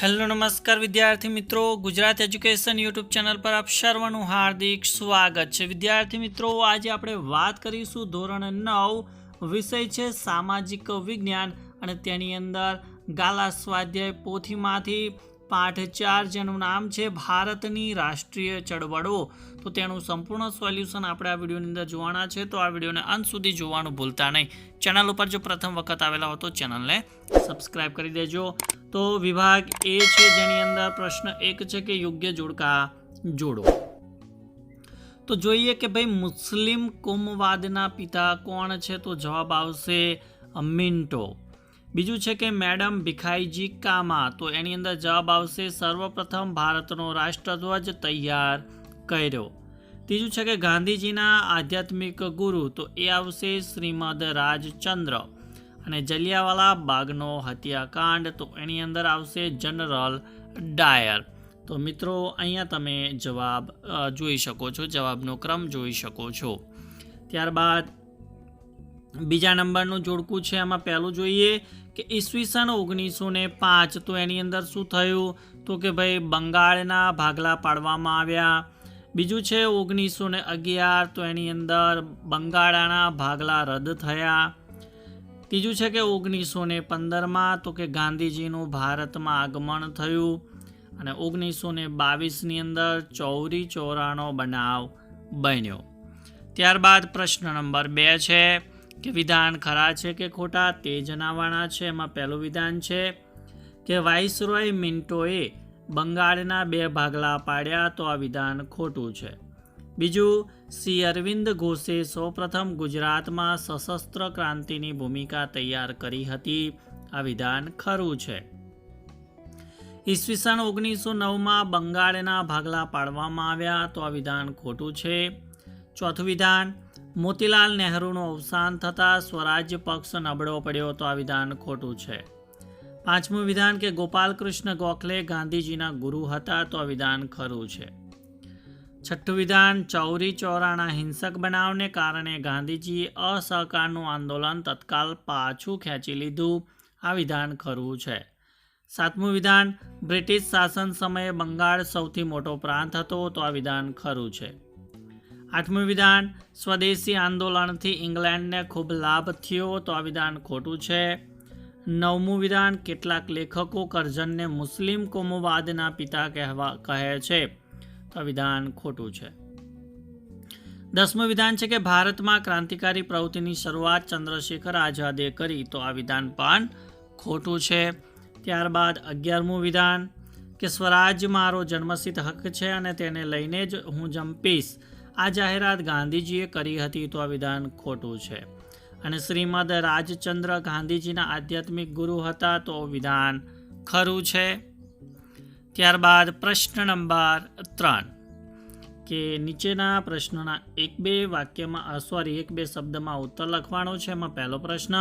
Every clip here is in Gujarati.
હેલો નમસ્કાર વિદ્યાર્થી મિત્રો, ગુજરાત એજ્યુકેશન યુટ્યુબ ચેનલ પર આપ સર્વનું હાર્દિક સ્વાગત છે. વિદ્યાર્થી મિત્રો, આજે આપણે વાત કરીશું ધોરણ નવ વિષય છે સામાજિક વિજ્ઞાન અને તેની અંદર ગાલા સ્વાધ્યાય પોથીમાંથી પાઠ ચાર જેનું નામ છે ભારતની રાષ્ટ્રીય ચળવળો. તો તેનું સંપૂર્ણ સોલ્યુશન આપણે આ વિડીયોની અંદર જોવાના છે. તો આ વિડીયોને અંત સુધી જોવાનું ભૂલતા નહીં. ચેનલ ઉપર જો પ્રથમ વખત આવેલા હો તો ચેનલને સબસ્ક્રાઈબ કરી દેજો. તો વિભાગ એ છે જેની અંદર પ્રશ્ન એક છે કે યોગ્ય જોડકા જોડો. તો જોઈએ કે ભાઈ મુસ્લિમ કોમવાદના પિતા કોણ છે? તો જવાબ આવશે મિન્ટો બીજું છે કે મેડમ ભીખાઈજી કામા. તો એની અંદર જવાબ આવશે, સર્વપ્રથમ ભારતનો રાષ્ટ્રધ્વજ તૈયાર કર્યો. ત્રીજું છે કે ગાંધીજીના આધ્યાત્મિક ગુરુ, તો એ આવશે શ્રીમદ રાજચંદ્ર. અને જલિયાવાલા બાગનો હત્યાકાંડ, તો એની અંદર આવશે જનરલ ડાયર. તો મિત્રો, અહીંયા તમે જવાબ જોઈ શકો છો, જવાબનો ક્રમ જોઈ શકો છો. ત્યારબાદ બીજા નંબરનું જોડકું છે એમાં પહેલું જોઈએ કે ઈસવીસન ઓગણીસો ને પાંચ, તો એની અંદર શું થયું? તો કે ભાઈ બંગાળના ભાગલા પાડવામાં આવ્યા. બીજું છે ઓગણીસો ને અગિયાર, તો એની અંદર બંગાળાના ભાગલા રદ થયા. ત્રીજું છે કે ઓગણીસો ને પંદરમાં, તો કે ગાંધીજીનું ભારતમાં આગમન થયું. અને ઓગણીસો ને બાવીસની અંદર ચૌરી ચોરાનો બનાવ બન્યો. ત્યારબાદ પ્રશ્ન નંબર બે છે કે વિધાન ખરા છે કે ખોટા? તે જણાવવાના છે, એમાં પહેલું વિધાન છે કે વાઇસરોય મિન્ટોએ બંગાળના બે ભાગલા પાડ્યા તો આ વિધાન ખોટું છે. બીજું, શ્રી અરવિંદ ઘોષે સૌપ્રથમ ગુજરાતમાં સશસ્ત્ર ક્રાંતિની ભૂમિકા તૈયાર કરી હતી. આ વિધાન ખરું છે. ઈસવીસન ઓગણીસો નવમાં બંગાળના ભાગલા પાડવામાં આવ્યા તો આ વિધાન ખોટું છે. ચોથું વિધાન, મોતીલાલ નહેરુનું અવસાન થતાં સ્વરાજ્ય પક્ષ નબળો પડ્યો તો આ વિધાન ખોટું છે. પાંચમું વિધાન કે ગોપાલકૃષ્ણ ગોખલે ગાંધીજીના ગુરુ હતા તો આ વિધાન ખરું છે. છઠ્ઠું વિધાન, ચૌરી ચોરાના હિંસક બનાવને કારણે ગાંધીજીએ અસહકારનું આંદોલન તત્કાલ પાછું ખેંચી લીધું. આ વિધાન ખરું છે. સાતમું વિધાન, બ્રિટિશ શાસન સમયે બંગાળ સૌથી મોટો પ્રાંત હતો તો આ વિધાન ખરું છે. આઠમું વિધાન, સ્વદેશી આંદોલનથી ઇંગ્લેન્ડને ખૂબ લાભ થયો તો આ વિધાન ખોટું છે. નવમું વિધાન કેટલાક લેખકો કરજનને મુસ્લિમ કોમોવાદના પિતા કહેવા, કહે છે. તો વિધાન ખોટું છે. દસમું વિધાન છે કે ભારતમાં ક્રાંતિકારી પ્રવૃત્તિની શરૂઆત ચંદ્રશેખર આઝાદે કરી. તો આ વિધાન પણ ખોટું છે. ત્યારબાદ અગિયારમું વિધાન કે સ્વરાજ મારો જન્મસિદ્ધ હક છે અને તેને લઈને જ હું જંપીશ. આ જાહેરાત ગાંધીજીએ કરી હતી. તો આ વિધાન ખોટું છે. અને શ્રીમદ રાજચંદ્ર ગાંધીજીના આધ્યાત્મિક ગુરુ હતા તો વિધાન ખરું છે. ત્યારબાદ પ્રશ્ન નંબર ત્રણ, કે નીચેના પ્રશ્નોના એક બે વાક્યમાં સોરી, એક બે શબ્દમાં ઉત્તર લખવાનો છે. એમાં પહેલો પ્રશ્ન,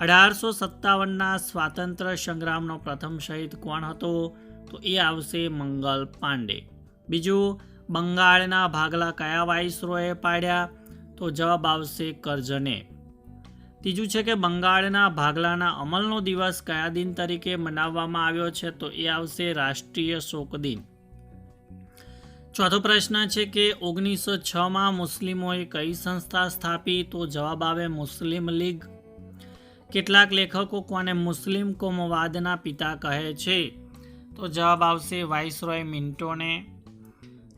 અઢારસો સત્તાવનના સ્વાતંત્ર્ય સંગ્રામનો પ્રથમ શહીદ કોણ હતો? તો એ આવશે મંગલ પાંડે. બીજું, બંગાળના ભાગલા કયા વાઇસરોએ પાડ્યા? તો જવાબ આવશે કરજને. ત્રીજું છે કે બંગાળના ભાગલાના અમલનો દિવસ કયા દિન તરીકે મનાવવામાં આવ્યો છે તો એ આવશે રાષ્ટ્રીય શોક દિન. ચોથો પ્રશ્ન છે કે ઓગણીસો છમાં મુસ્લિમોએ કઈ સંસ્થા સ્થાપી તો જવાબ આવે મુસ્લિમ લીગ. કેટલાક લેખકો કોને મુસ્લિમ કોમવાદના પિતા કહે છે તો જવાબ આવશે વાઇસરોય મિન્ટોને.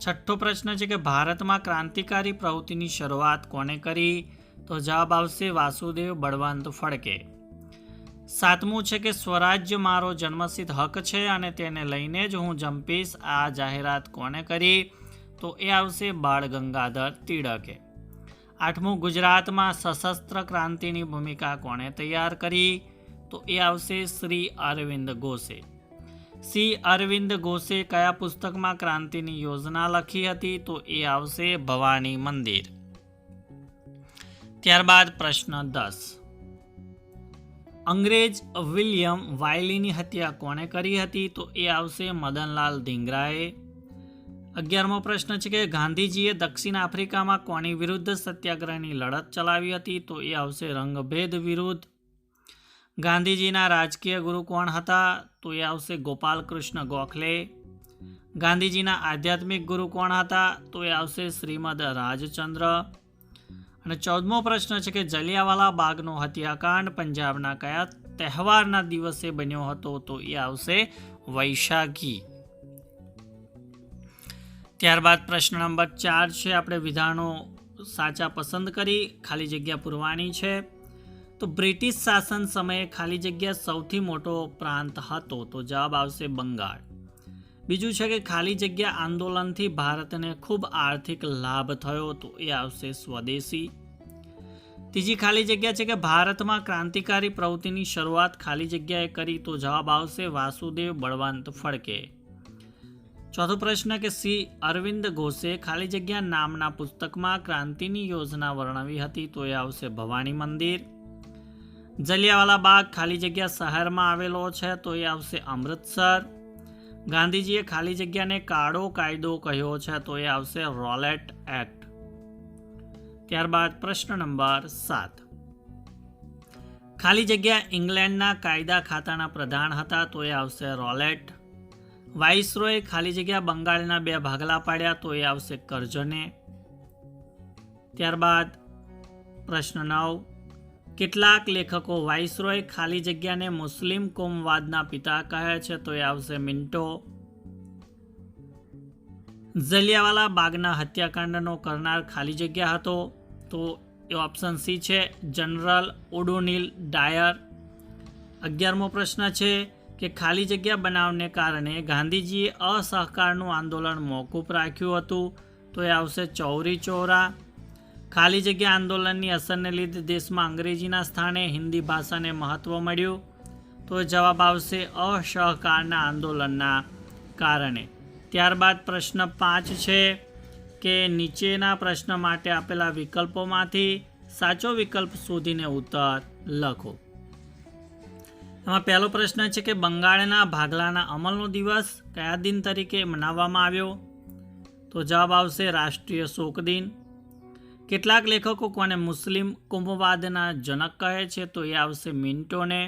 છઠ્ઠો પ્રશ્ન છે કે ભારતમાં ક્રાંતિકારી પ્રવૃત્તિની શરૂઆત કોને કરી? તો જવાબ આવશે વાસુદેવ બળવંત ફડકે. સાતમું છે કે સ્વરાજ્ય મારો જન્મસિદ્ધ હક છે અને તેને લઈને જ હું જંપીશ આ જાહેરાત કોને કરી? તો એ આવશે બાળ ગંગાધર તિળકે આઠમું, ગુજરાતમાં સશસ્ત્ર ક્રાંતિની ભૂમિકા કોણે તૈયાર કરી? તો એ આવશે શ્રી અરવિંદ ઘોષે શ્રી અરવિંદ ઘોષે કયા પુસ્તકમાં ક્રાંતિની યોજના લખી હતી? તો એ આવશે ભવાની મંદિર. ત્યારબાદ પ્રશ્ન દસ. અંગ્રેજ વિલિયમ વાયલીની હત્યા કોણે કરી હતી? તો એ આવશે મદનલાલ ધીંગરાએ. અગિયારમો પ્રશ્ન છે કે ગાંધીજીએ દક્ષિણ આફ્રિકામાં કોની વિરુદ્ધ સત્યાગ્રહની લડત ચલાવી હતી? તો એ આવશે રંગભેદ વિરુદ્ધ. ગાંધીજીના રાજકીય ગુરુ કોણ હતા? તો એ આવશે ગોપાલકૃષ્ણ ગોખલે. ગાંધીજીના આધ્યાત્મિક ગુરુ કોણ હતા? તો એ આવશે શ્રીમદ રાજચંદ્ર. અને ચૌદમો પ્રશ્ન છે કે જલિયાવાલા બાગનો હત્યાકાંડ પંજાબના કયા તહેવારના દિવસે બન્યો હતો? તો એ આવશે વૈશાખી. ત્યારબાદ પ્રશ્ન નંબર ચાર છે, આપણે વિધાનો સાચા પસંદ કરી, ખાલી જગ્યા પૂરવાની છે. તો બ્રિટિશ શાસન સમયે ખાલી જગ્યા સૌથી મોટો પ્રાંત હતો. તો જવાબ આવશે બંગાળ. બીજું છે કે ખાલી જગ્યા આંદોલનથી ભારતને ખૂબ આર્થિક લાભ થયો તો એ આવશે સ્વદેશી. ત્રીજી ખાલી જગ્યા છે કે ભારતમાં ક્રાંતિકારી પ્રવૃત્તિની શરૂઆત ખાલી જગ્યાએ કરી તો જવાબ આવશે વાસુદેવ બળવંત ફડકે. ચોથો પ્રશ્ન કે સી અરવિંદ ઘોષે ખાલી જગ્યા નામના પુસ્તકમાં ક્રાંતિની યોજના વર્ણવી હતી તો એ આવશે ભવાની મંદિર. જલિયાવાલા બાગ ખાલી જગ્યા શહેરમાં આવેલો છે તો એ આવશે અમૃતસર. ગાંધીજીએ ખાલી જગ્યાને કાળો કાયદો કહ્યો છે તો એ આવશે રોલેટ એક્ટ. ત્યારબાદ પ્રશ્ન નંબર સાત. ખાલી જગ્યા ઇંગ્લેન્ડના કાયદા ખાતાના પ્રધાન હતા તો એ આવશે રોલેટ. વાઇસરોએ ખાલી જગ્યા બંગાળના બે ભાગલા પાડ્યા તો એ આવશે કરજને. ત્યારબાદ પ્રશ્ન નવ. કેટલાક લેખકો વાઇસરોય ખાલી જગ્યાને મુસ્લિમ કોમવાદના પિતા કહે છે, તો એ આવશે મિન્ટો. જલિયાવાલા બાગના હત્યાકાંડનો કરનાર ખાલી જગ્યા હતો, તો એ ઓપ્શન સી છે, જનરલ ઓડોનિલ ડાયર. અગિયારમો પ્રશ્ન છે કે ખાલી જગ્યા બનાવને કારણે ગાંધીજીએ અસહકારનું આંદોલન મોકૂફ રાખ્યું હતું, તો એ આવશે ચૌરી ચોરા. ખાલી જગ્યા આંદોલનની અસરને લીધે દેશમાં અંગ્રેજીના સ્થાને હિન્દી ભાષાને મહત્ત્વ મળ્યું. તો જવાબ આવશે અસહકારના આંદોલનના કારણે. ત્યારબાદ પ્રશ્ન પાંચ છે કે નીચેના પ્રશ્ન માટે આપેલા વિકલ્પોમાંથી સાચો વિકલ્પ શોધીને ઉત્તર લખો. એમાં પહેલો પ્રશ્ન છે કે બંગાળના ભાગલાના અમલનો દિવસ કયા દિન તરીકે મનાવવામાં આવ્યો? તો જવાબ આવશે રાષ્ટ્રીય શોક દિન. કેટલાક લેખકો કોને મુસ્લિમ કુંભવાદના જનક કહે છે તો એ આવશે મિન્ટોને.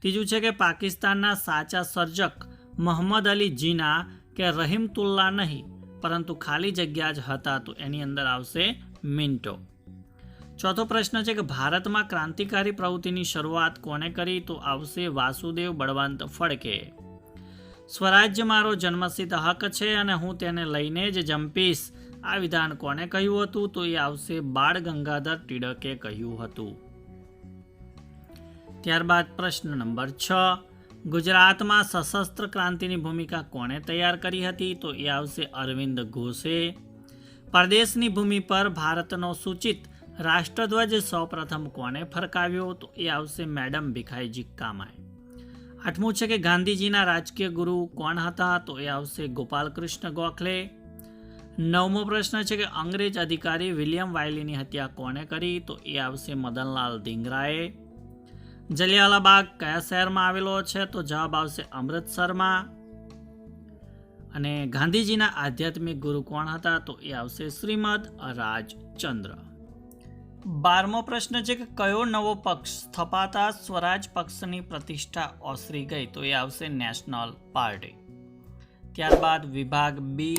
ત્રીજું છે કે પાકિસ્તાનના સાચા સર્જક મોહમ્મદ અલી જીના કે રહીમતુલ્લા નહીં, પરંતુ ખાલી જગ્યા જ હતા તો એની અંદર આવશે મિન્ટો. ચોથો પ્રશ્ન છે કે ભારતમાં ક્રાંતિકારી પ્રવૃત્તિની શરૂઆત કોને કરી તો આવશે વાસુદેવ બળવંત ફડકે. સ્વરાજ્ય મારો જન્મસિદ્ધ હક છે અને હું તેને લઈને જ જંપીશ. આ વિધાન કોને કહ્યું હતું? તો એ આવશે બાળ ગંગાધર ટિળકે કહ્યું હતું. ત્યારબાદ પ્રશ્ન નંબર છ. ગુજરાતમાં સશસ્ત્ર ક્રાંતિની ભૂમિકા કોણે તૈયાર કરી હતી? તો એ આવશે અરવિંદ ઘોષે. પરદેશની ભૂમિ પર ભારતનો સૂચિત રાષ્ટ્રધ્વજ સૌપ્રથમ કોને ફરકાવ્યો? તો એ આવશે મેડમ ભીખાઈજી કામાએ આઠમું છે કે ગાંધીજીના રાજકીય ગુરુ કોણ હતા? તો એ આવશે ગોપાલકૃષ્ણ ગોખલે. નવમો પ્રશ્ન છે કે અંગ્રેજ અધિકારી વિલિયમ વાયલીની હત્યા કોણે કરી? તો એ આવશે મદનલાલ ધીંગરાએ જલિયાલા બાગ કયા શહેરમાં આવેલો છે? તો જવાબ આવશે અમૃતસરમાં અને ગાંધીજીના આધ્યાત્મિક ગુરુ કોણ હતા? તો એ આવશે શ્રીમદ રાજચંદ્ર. બારમો પ્રશ્ન છે કે કયો નવો પક્ષ સ્થપાતા સ્વરાજ પક્ષની પ્રતિષ્ઠા ઓસરી ગઈ? તો એ આવશે નેશનલ પાર્ટી. ત્યારબાદ વિભાગ બી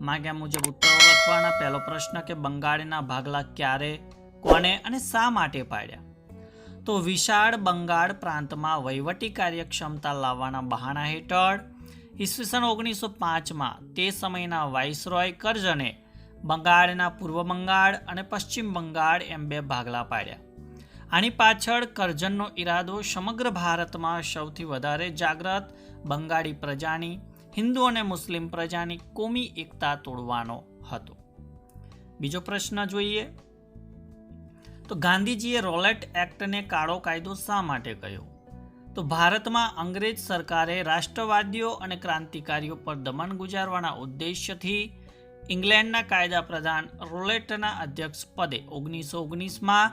માંગ્યા મુજબ ઉત્તર લખવાના પહેલો પ્રશ્ન કે બંગાળના ભાગલા ક્યારે, કોને અને શા માટે પાડ્યા? તો વિશાળ બંગાળ પ્રાંતમાં વહીવટી કાર્યક્ષમતા લાવવાના બહાના હેઠળ, ઈસવીસન ઓગણીસો પાંચમાં તે સમયના વાઇસરોય કરજને બંગાળના પૂર્વ બંગાળ અને પશ્ચિમ બંગાળ એમ બે ભાગલા પાડ્યા. આની પાછળ કરજણનો ઈરાદો સમગ્ર ભારતમાં સૌથી વધારે જાગ્રત બંગાળી પ્રજાની હિન્દુ અને મુસ્લિમ પ્રજાની કોમી એકતા તોડવાનો હતો. બીજો પ્રશ્ન જોઈએ. તો ગાંધીજીએ રોલેટ એક્ટને કાળો કાયદો શા માટે કહ્યો? તો ભારતમાં અંગ્રેજ સરકારે રાષ્ટ્રવાદીઓ અને ક્રાંતિકારીઓ પર દમન ગુજારવાના ઉદ્દેશ્યથી ઇંગ્લેન્ડના કાયદા પ્રધાન રોલેટના અધ્યક્ષ પદે ઓગણીસો ઓગણીસમાં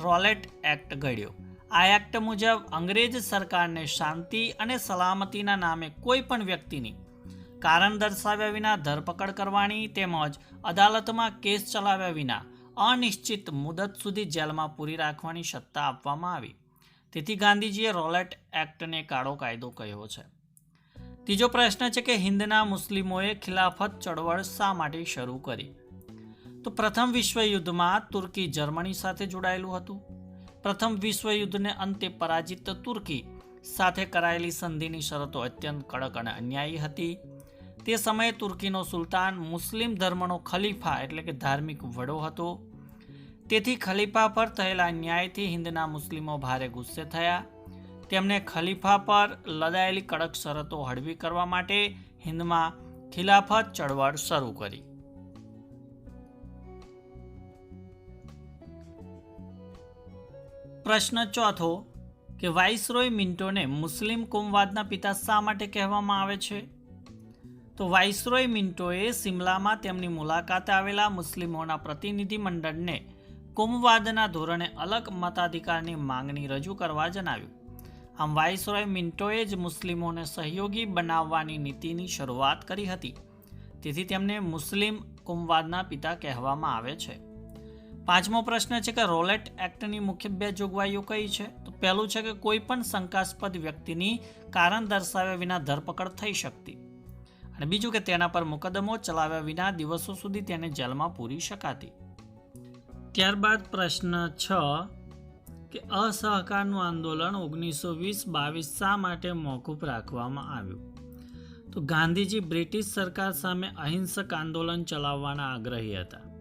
રોલેટ એક્ટ ઘડ્યો. આ એક્ટ મુજબ અંગ્રેજ સરકારને શાંતિ અને સલામતીના નામે કોઈ પણ વ્યક્તિની કારણ દર્શાવ્યા વિના ધરપકડ કરવાની તેમજ અદાલતમાં કેસ ચલાવ્યા વિના અનિશ્ચિત મુદત સુધી જેલમાં પૂરી રાખવાની સત્તા આપવામાં આવી. તેથી ગાંધીજીએ રોલેટ એક્ટને કાળો કાયદો કહ્યો છે. ત્રીજો પ્રશ્ન છે કે હિન્દના મુસ્લિમોએ ખિલાફત ચળવળ શા માટે શરૂ કરી? તો પ્રથમ વિશ્વયુદ્ધમાં તુર્કી જર્મની સાથે જોડાયેલું હતું. પ્રથમ વિશ્વયુદ્ધને અંતે પરાજિત તુર્કી સાથે કરાયેલી સંધિની શરતો અત્યંત કડક અને અન્યાયી હતી. તે સમયે તુર્કીનો સુલતાન મુસ્લિમ ધર્મનો ખલીફા એટલે કે ધાર્મિક વડો હતો. તેથી ખલીફા પર થયેલા અન્યાયથી હિન્દના મુસ્લિમો ભારે ગુસ્સે થયા. તેમણે ખલીફા પર લદાયેલી કડક શરતો હળવી કરવા માટે હિન્દમાં ખિલાફત ચળવળ શરૂ કરી. પ્રશ્ન ચોથો કે વાઇસરોય મિન્ટોને મુસ્લિમ કોમવાદના પિતા શા માટે કહેવામાં આવે છે? તો વાઇસરોય મિન્ટોએ સિમલામાં તેમની મુલાકાતે આવેલા મુસ્લિમોના પ્રતિનિધિ મંડળને કોમવાદના ધોરણે અલગ મતાધિકારની માંગણી રજૂ કરવા જણાવ્યું. આમ વાઇસરોય મિન્ટોએ જ મુસ્લિમોને સહયોગી બનાવવાની નીતિની શરૂઆત કરી હતી. તેથી તેમને મુસ્લિમ કુમવાદના પિતા કહેવામાં આવે છે. પાંચમો પ્રશ્ન છે કે રોલેટ એક્ટની મુખ્ય બે જોગવાઈઓ કઈ છે? તો પહેલું છે કે કોઈ પણ શંકાસ્પદ વ્યક્તિની કારણ દર્શાવ્યા વિના ધરપકડ થઈ શકતી. અને બીજું કે તેના પર મુકદ્દમો ચલાવ્યા વિના દિવસો સુધી તેને જેલમાં પૂરી શકાતી. ત્યારબાદ પ્રશ્ન છ કે અસહકારનું આંદોલન ઓગણીસો વીસ બાવીસ શા માટે મોકૂફ રાખવામાં આવ્યું? તો ગાંધીજી બ્રિટિશ સરકાર સામે અહિંસક આંદોલન ચલાવવાના આગ્રહી હતા.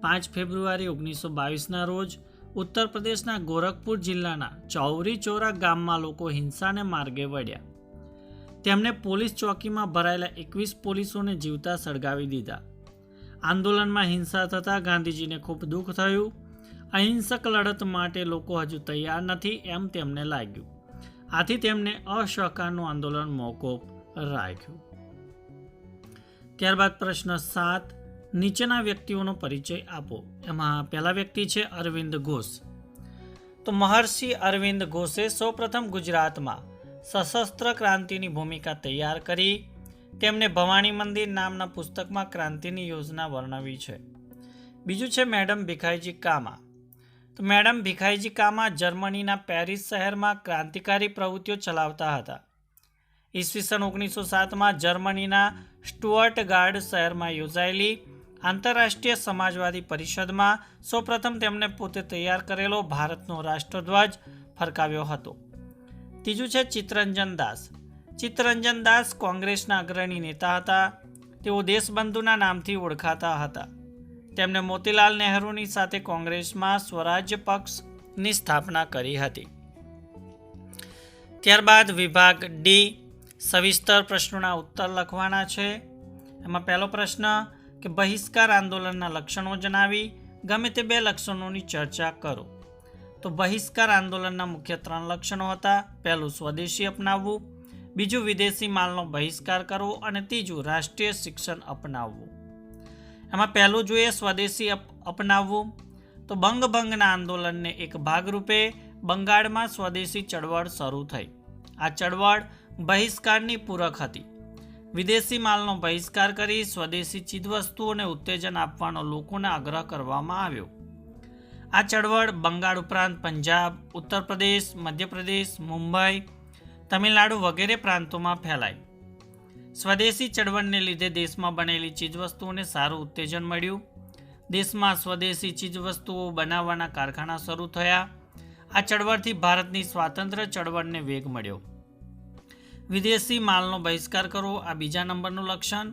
પાંચ ફેબ્રુઆરી ઓગણીસો બાવીસના રોજ ઉત્તર પ્રદેશના ગોરખપુર જિલ્લાના ચૌરી ચોરા ગામમાં લોકો હિંસાને માર્ગે વળ્યા. તેમણે પોલીસ ચોકીમાં ભરાયેલા એકવીસ પોલીસોને જીવતા સળગાવી દીધા. આંદોલનમાં હિંસા થતાં ગાંધીજીને ખૂબ દુઃખ થયું. અહિંસક લડત માટે લોકો હજુ તૈયાર નથી એમ તેમને લાગ્યું. આથી તેમણે અસહકારનું આંદોલન મોકૂફ રાખ્યું. ત્યારબાદ પ્રશ્ન સાત નીચેના વ્યક્તિઓનો પરિચય આપો. એમાં પહેલા વ્યક્તિ છે અરવિંદ ઘોષ. તો મહર્ષિ અરવિંદ ઘોષે સૌપ્રથમ ગુજરાતમાં સશસ્ત્ર ક્રાંતિની ભૂમિકા તૈયાર કરી. તેમણે ભવાણી મંદિર નામના પુસ્તકમાં ક્રાંતિની યોજના વર્ણવી છે. બીજું છે મેડમ ભીખાઈજી કામા. તો મેડમ ભીખાઈજી કામા જર્મનીના પેરિસ શહેરમાં ક્રાંતિકારી પ્રવૃત્તિઓ ચલાવતા હતા. ઈસવીસન ઓગણીસો સાતમાં જર્મનીના સ્ટુઅર્ટ ગાર્ડ શહેરમાં યોજાયેલી આંતરરાષ્ટ્રીય સમાજવાદી પરિષદમાં સૌપ્રથમ તેમણે પોતે તૈયાર કરેલો ભારતનો રાષ્ટ્રધ્વજ ફરકાવ્યો હતો. ત્રીજું છે ચિત્તરંજન દાસ. ચિત્તરંજન દાસ કોંગ્રેસના અગ્રણી નેતા હતા. તેઓ દેશબંધુના નામથી ઓળખાતા હતા. તેમણે મોતીલાલ નહેરુની સાથે કોંગ્રેસમાં સ્વરાજ્ય પક્ષની સ્થાપના કરી હતી. ત્યારબાદ વિભાગ ડી, સવિસ્તર પ્રશ્નોના ઉત્તર લખવાના છે. એમાં પહેલો પ્રશ્ન કે બહિષ્કાર આંદોલનના લક્ષણો જણાવી ગમે તે બે લક્ષણોની ચર્ચા કરો. તો બહિષ્કાર આંદોલનના મુખ્ય ત્રણ લક્ષણો હતા. પહેલું સ્વદેશી અપનાવવું, બીજું વિદેશી માલનો બહિષ્કાર કરવો અને ત્રીજું રાષ્ટ્રીય શિક્ષણ અપનાવવું. એમાં પહેલું જોઈએ સ્વદેશી અપ- અપનાવવું. તો બંગભંગના આંદોલનને એક ભાગરૂપે બંગાળમાં સ્વદેશી ચળવળ શરૂ થઈ. આ ચળવળ બહિષ્કારની પૂરક હતી. વિદેશી માલનો બહિષ્કાર કરી સ્વદેશી ચીજવસ્તુઓને ઉત્તેજન આપવાનો લોકોને આગ્રહ કરવામાં આવ્યો. આ ચળવળ બંગાળ ઉપરાંત પંજાબ ઉત્તર પ્રદેશ મધ્યપ્રદેશ, મુંબઈ, તમિલનાડુ વગેરે પ્રાંતોમાં ફેલાઈ. સ્વદેશી ચળવળને લીધે દેશમાં બનેલી ચીજવસ્તુઓને સારું ઉત્તેજન મળ્યું. દેશમાં સ્વદેશી ચીજવસ્તુઓ બનાવવાના કારખાના શરૂ થયા. આ ચળવળથી ભારતની સ્વાતંત્ર્ય ચળવળને વેગ મળ્યો. વિદેશી માલનો બહિષ્કાર કરવો આ બીજા નંબરનું લક્ષણ.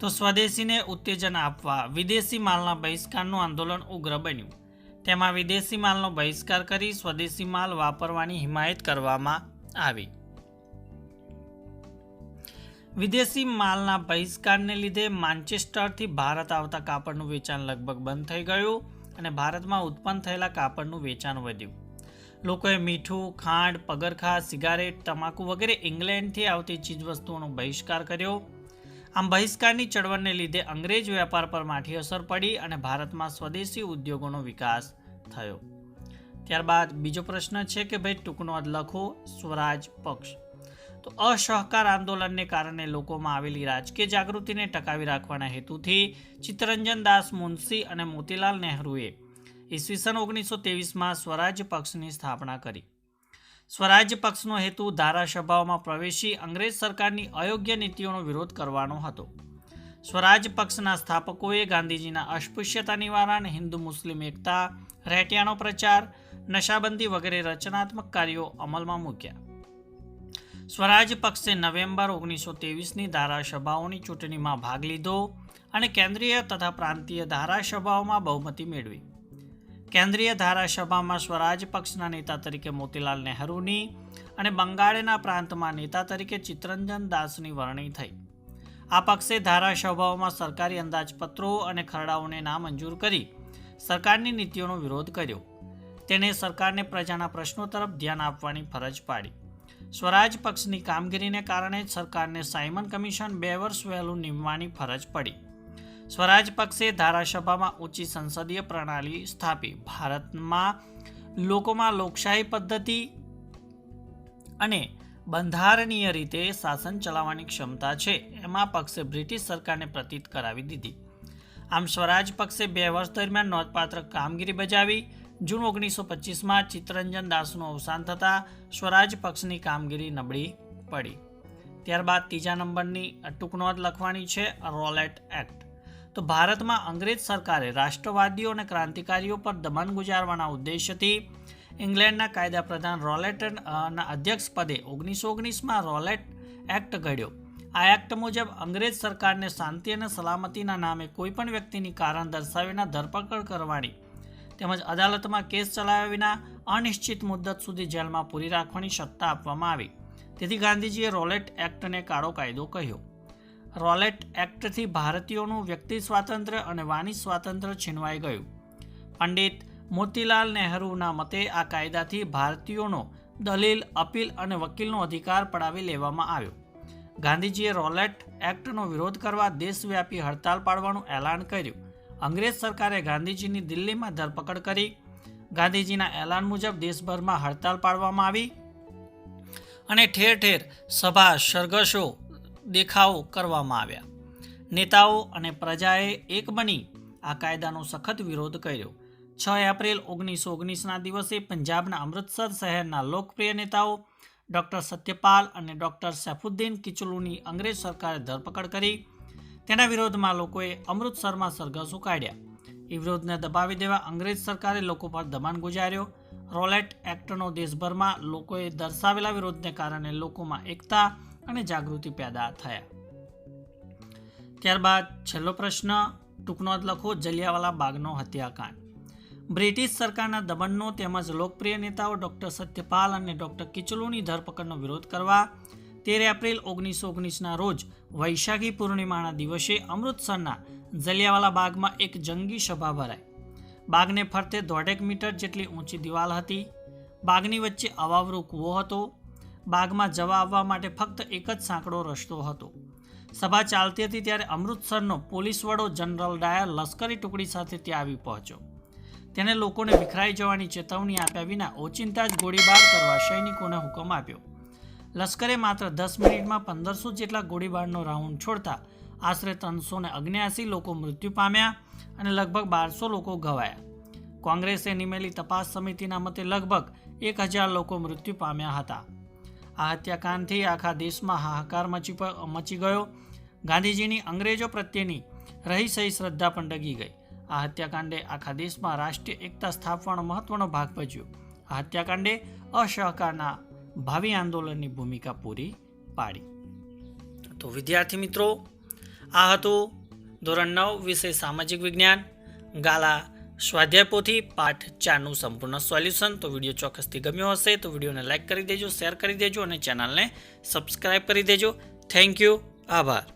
તો સ્વદેશીને ઉત્તેજન આપવા વિદેશી માલના બહિષ્કારનું આંદોલન ઉગ્ર બન્યું. તેમાં વિદેશી માલનો બહિષ્કાર કરી સ્વદેશી માલ વાપરવાની હિમાયત કરવામાં આવી. વિદેશી માલના બહિષ્કારને લીધે માન્ચેસ્ટરથી ભારત આવતા કાપડનું વેચાણ લગભગ બંધ થઈ ગયું અને ભારતમાં ઉત્પન્ન થયેલા કાપડનું વેચાણ વધ્યું. લોકોએ મીઠું, ખાંડ, પગરખા, સિગારેટ, તમાકુ વગેરે ઇંગ્લેન્ડથી આવતી ચીજવસ્તુઓનો બહિષ્કાર કર્યો. આમ બહિષ્કારની ચળવળને લીધે અંગ્રેજ વેપાર પર માઠી અસર પડી અને ભારતમાં સ્વદેશી ઉદ્યોગોનો વિકાસ થયો. ત્યારબાદ બીજો પ્રશ્ન છે કે ભાઈ ટૂંકનો લખો, સ્વરાજ પક્ષ. તો અસહકાર આંદોલનને કારણે લોકોમાં આવેલી રાજકીય જાગૃતિને ટકાવી રાખવાના હેતુથી ચિત્તરંજન દાસ મુનશી અને મોતીલાલ નહેરુએ ઈસવીસન ઓગણીસો ત્રેવીસમાં સ્વરાજ પક્ષની સ્થાપના કરી. સ્વરાજ્ય પક્ષનો હેતુ ધારાસભાઓમાં પ્રવેશી અંગ્રેજ સરકારની અયોગ્ય નીતિઓનો વિરોધ કરવાનો હતો. સ્વરાજ પક્ષના સ્થાપકોએ ગાંધીજીના અસ્પૃશ્યતા નિવારણ હિન્દુ મુસ્લિમ એકતા રહેટિયાનો પ્રચાર, નશાબંધી વગેરે રચનાત્મક કાર્યો અમલમાં મૂક્યા. સ્વરાજ પક્ષે નવેમ્બર ઓગણીસો ત્રેવીસની ધારાસભાઓની ચૂંટણીમાં ભાગ લીધો અને કેન્દ્રીય તથા પ્રાંતીય ધારાસભાઓમાં બહુમતી મેળવી. કેન્દ્રીય ધારાસભામાં સ્વરાજ પક્ષના નેતા તરીકે મોતીલાલ નહેરુની અને બંગાળના પ્રાંતમાં નેતા તરીકે ચિત્તરંજન દાસની વરણી થઈ. આ પક્ષે ધારાસભાઓમાં સરકારી અંદાજપત્રો અને ખરડાઓને નામંજૂર કરી સરકારની નીતિઓનો વિરોધ કર્યો. તેને સરકારને પ્રજાના પ્રશ્નો તરફ ધ્યાન આપવાની ફરજ પાડી. સ્વરાજ પક્ષની કામગીરીને કારણે સરકારને સાયમન કમિશન બે વર્ષ વહેલું નીમવાની ફરજ પડી. સ્વરાજ પક્ષે ધારાસભામાં ઊંચી સંસદીય પ્રણાલી સ્થાપી. ભારતમાં લોકોમાં લોકશાહી પદ્ધતિ અને બંધારણીય રીતે શાસન ચલાવવાની ક્ષમતા છે. એમાં પક્ષે બ્રિટિશ સરકારને પ્રતીત કરાવી દીધી. આમ સ્વરાજ પક્ષે બે વર્ષ દરમિયાન નોંધપાત્ર કામગીરી બજાવી. જૂન ઓગણીસો પચીસમાં ચિત્તરંજન દાસનું અવસાન થતાં સ્વરાજ પક્ષની કામગીરી નબળી પડી. ત્યારબાદ ત્રીજા નંબરની ટૂંક નોંધ લખવાની છે. Rowlatt Act. તો ભારતમાં અંગ્રેજ સરકારે રાષ્ટ્રવાદીઓ અને ક્રાંતિકારીઓ પર દમન ગુજારવાના ઉદ્દેશ્યથી ઇંગ્લેન્ડના કાયદા પ્રધાન રોલેટ ના અધ્યક્ષ પદે ઓગણીસો ઓગણીસમાં રોલેટ એક્ટ ઘડ્યો. આ એક્ટ મુજબ અંગ્રેજ સરકારને શાંતિ અને સલામતીના નામે કોઈપણ વ્યક્તિની કારણ દર્શાવીના ધરપકડ કરવાની તેમજ અદાલતમાં કેસ ચલાવ્યા વિના અનિશ્ચિત મુદ્દત સુધી જેલમાં પૂરી રાખવાની સત્તા આપવામાં આવી. તેથી ગાંધીજીએ રોલેટ એક્ટને કાળો કાયદો કહ્યો. રોલેટ એક્ટથી ભારતીયોનું વ્યક્તિ સ્વાતંત્ર્ય અને વાણી સ્વાતંત્ર્ય છીનવાઈ ગયું. પંડિત મોતીલાલ નહેરુના મતે આ કાયદાથી ભારતીયોનો દલીલ, અપીલ અને વકીલનો અધિકાર પડાવી લેવામાં આવ્યો. ગાંધીજીએ રોલેટ એક્ટનો વિરોધ કરવા દેશવ્યાપી હડતાલ પાડવાનું એલાન કર્યું. અંગ્રેજ સરકારે ગાંધીજીની દિલ્હીમાં ધરપકડ કરી. ગાંધીજીના એલાન મુજબ દેશભરમાં હડતાલ પાડવામાં આવી. અને ઠેર ઠેર સભા, સરઘસો દેખાવો કરવામાં આવ્યા. નેતાઓ અને પ્રજાએ એક બની આ કાયદાનો સખત વિરોધ કર્યો. છ એપ્રિલ ઓગણીસો ઓગણીસના દિવસે પંજાબના અમૃતસર શહેરના લોકપ્રિય નેતાઓ ડૉક્ટર સત્યપાલ અને ડૉક્ટર સૈફુદ્દીન કિચલુની અંગ્રેજ સરકારે ધરપકડ કરી. તેના વિરોધમાં લોકોએ અમૃતસરમાં સરઘસો કાઢ્યા. એ વિરોધને દબાવી દેવા અંગ્રેજ સરકારે લોકો પર દબાણ ગુજાર્યો. રોલેટ એક્ટનો દેશભરમાં લોકોએ દર્શાવેલા વિરોધને કારણે લોકોમાં એકતા અને જાગૃતિ પેદા થયા. ત્યારબાદ છેલ્લો પ્રશ્ન, ટૂંકનો જ લખો, જલિયાવાલા બાગનો હત્યાકાંડ. બ્રિટિશ સરકારના દમનનો તેમજ લોકપ્રિય નેતાઓ ડૉક્ટર સત્યપાલ અને ડૉક્ટર કિચલુની ધરપકડનો વિરોધ કરવા, તેર એપ્રિલ ઓગણીસો ઓગણીસના રોજ વૈશાખી પૂર્ણિમાના દિવસે અમૃતસરના જલિયાવાલા બાગમાં એક જંગી સભા ભરાઈ. બાગને ફરતે દોઢેક મીટર જેટલી ઊંચી દિવાલ હતી. બાગની વચ્ચે અવાવરો કૂવો હતો. બાગમાં જવા આવવા માટે ફક્ત એક જ સાંકડો રસ્તો હતો. સભા ચાલતી હતી ત્યારે અમૃતસરનો પોલીસ વડો જનરલ ડાયર લશ્કરી ટુકડી સાથે ત્યાં આવી પહોંચ્યો. તેણે લોકોને વિખરાઈ જવાની ચેતવણી આપ્યા વિના ઓચિંતા જ ગોળીબાર કરવા સૈનિકોને હુકમ આપ્યો. લશ્કરે માત્ર દસ મિનિટમાં પંદરસો જેટલા ગોળીબારનો રાઉન્ડ છોડતા આશરે ત્રણસો ને અગ્યાસી લોકો મૃત્યુ પામ્યા અને લગભગ બારસો લોકો ઘવાયા. કોંગ્રેસે નિમેલી તપાસ સમિતિના મતે લગભગ એક હજાર લોકો મૃત્યુ પામ્યા હતા. આ હત્યાકાંડથી આખા દેશમાં હાહાકાર મચી મચી ગયો. ગાંધીજીની અંગ્રેજો પ્રત્યેની રહી સહી શ્રદ્ધા પણ ડગી ગઈ. આ હત્યાકાંડે આખા દેશમાં રાષ્ટ્રીય એકતા સ્થાપવાનો મહત્વનો ભાગ ભજ્યો. આ હત્યાકાંડે અસહકારના ભાવિ આંદોલનની ભૂમિકા પૂરી પાડી. તો વિદ્યાર્થી મિત્રો, આ હતું ધોરણ નવ વિષય સામાજિક વિજ્ઞાન, ગાલા સ્વાધ્યાય પોથી પાઠ ચારનું સંપૂર્ણ સોલ્યુશન. તો વીડિયો ચોક્કસથી ગમ્યો હશે તો વિડીયોને લાઇક કરી દેજો, શેર કરી દેજો અને ચેનલને સબસ્ક્રાઇબ કરી દેજો. Thank you. આભાર.